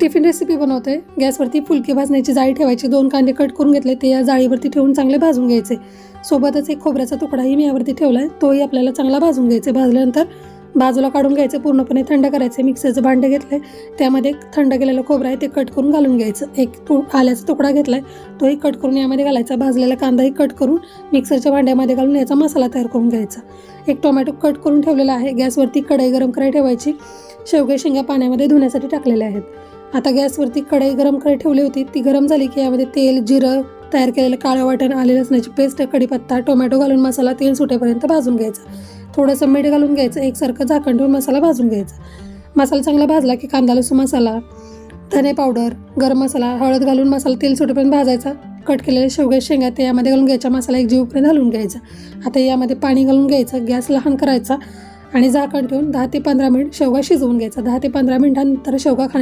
Tiffin recipe बनवते. गॅसवरती फुलके भाजण्याची जाळी ठेवायची. दोन कांदे कट करून घेतले. ते या जाळीवरती ठेवून चांगले भाजून घ्यायचे. सोबतच एक खोबऱ्याचा तुकडाही मी यावरती ठेवला आहे तोही आपल्याला चांगला भाजून घ्यायचा. भाजल्यानंतर बाजूला काढून घ्यायचं. पूर्णपणे थंड करायचे. मिक्सरचं भांडं घेतलं. आहे त्यामध्ये थंड केलेलं खोबरं आहे ते कट करून घालून घ्यायचं. एक तु आल्याचा तुकडा घेतला आहे तोही कट करून यामध्ये घालायचा. भाजलेला कांदाही कट करून मिक्सरच्या भांड्यामध्ये घालून याचा मसाला तयार करून घ्यायचा. एक टोमॅटो कट करून ठेवलेला आहे. गॅसवरती कढई गरम करायला ठेवायची. शेवगे शेंगा पाण्यामध्ये धुण्यासाठी टाकलेल्या आहेत. आता गॅसवरती कढई गरम करायला ठेवली होती. ती गरम झाली की यामध्ये तेल जिरं तयार केलेलं काळं वाटण आले लसणाची पेस्ट कढीपत्ता टोमॅटो घालून मसाला तेल सुटेपर्यंत भाजून घ्यायचा. थोडंसं मीठ घालून घ्यायचं. एकसारखं झाकण ठेवून मसाला भाजून घ्यायचा. मसाला चांगला भाजला की कांदा लसूण मसाला धने पावडर गरम मसाला हळद घालून मसाला तेल सुटेपर्यंत भाजायचा. कट केलेले शेवगे शेंगा ते यामध्ये घालून घ्यायचा. मसाला एक जीवपर्यंत घालून घ्यायचा. आता यामध्ये पाणी घालून घ्यायचं. गॅस लहान करायचा आणि झाकण ठेवून दहा ते पंधरा मिनिट शेवगा शिजवून घ्यायचा. दहा ते पंधरा मिनिटांनंतर शेवगा खाण्या